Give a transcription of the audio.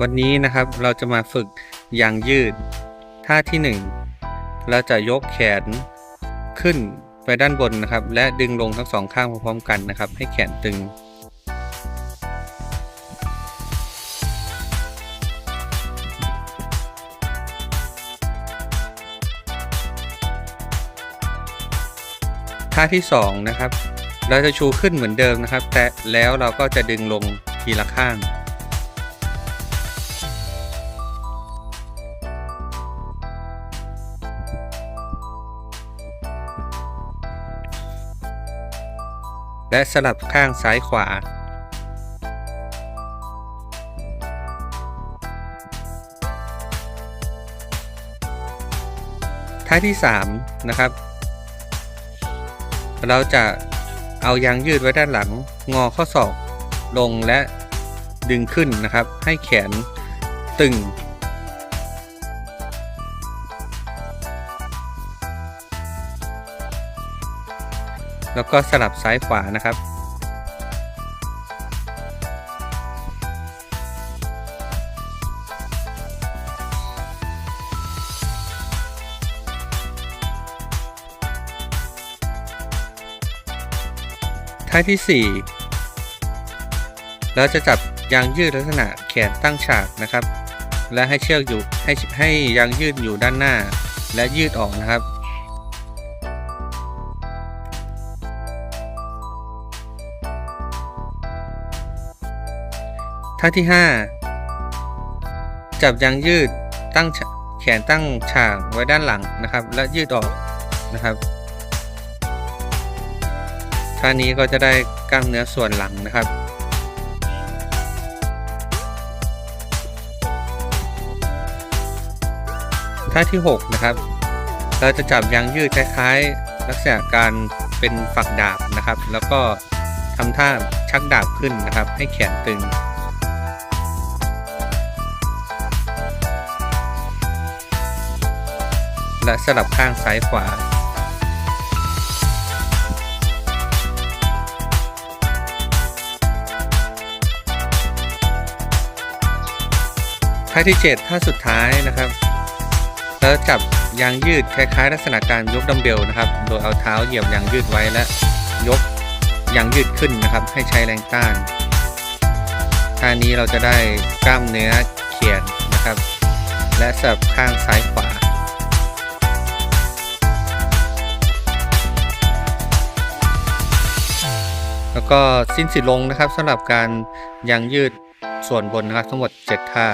วันนี้นะครับเราจะมาฝึกยางยืด ท่าที่ 1 เราจะยกแขนขึ้นไปด้านบนนะครับ และดึงลงทั้งสองข้างพร้อมๆกันนะครับ ให้แขนตึง ท่าที่ 2 นะครับ เราจะชูขึ้นเหมือนเดิมนะครับ แต่แล้วเราก็จะดึงลงทีละข้าง และสลับข้างซ้ายขวา ท่าที่ 3 นะครับ เราจะเอายางยืดไว้ด้านหลัง งอข้อศอกลงและดึงขึ้นนะครับ ให้แขนตึง แล้วก็สลับซ้ายขวานะครับ ท่าที่ 4 เราจะจับยางยืดลักษณะแขนตั้งฉากนะครับ และให้เชือกอยู่ให้ให้ยางยืดอยู่ด้านหน้า และยืดออกนะครับ ท่าที่ 5 จับยางยืดตั้งแขนตั้งฉากไว้ด้านหลังนะครับ และยืดออกนะครับท่านี้ก็จะได้กล้ามเนื้อส่วนหลังนะครับ ท่าที่ 6 นะครับ เราจะจับยางยืดคล้ายๆ ลักษณะการเป็นฝักดาบนะครับ แล้วก็ทำท่าชักดาบขึ้นนะครับ ให้แขนตึง และสลับข้างซ้ายขวา ท่าที่ 7 ท่าสุดท้ายนะครับเราจับยางยืดคล้ายๆ ลักษณะการยกดัมเบลนะครับ โดยเอาเท้าเหยียบยางยืดไว้และยกยางยืดขึ้นนะครับ ให้ใช้แรงต้านท่านี้เราจะได้กล้ามเนื้อเขียนนะครับ และสลับข้างซ้ายขวา แล้วก็สิ้นสุดลงนะครับสำหรับการยางยืดส่วนบนนะครับทั้งหมด 7 ท่า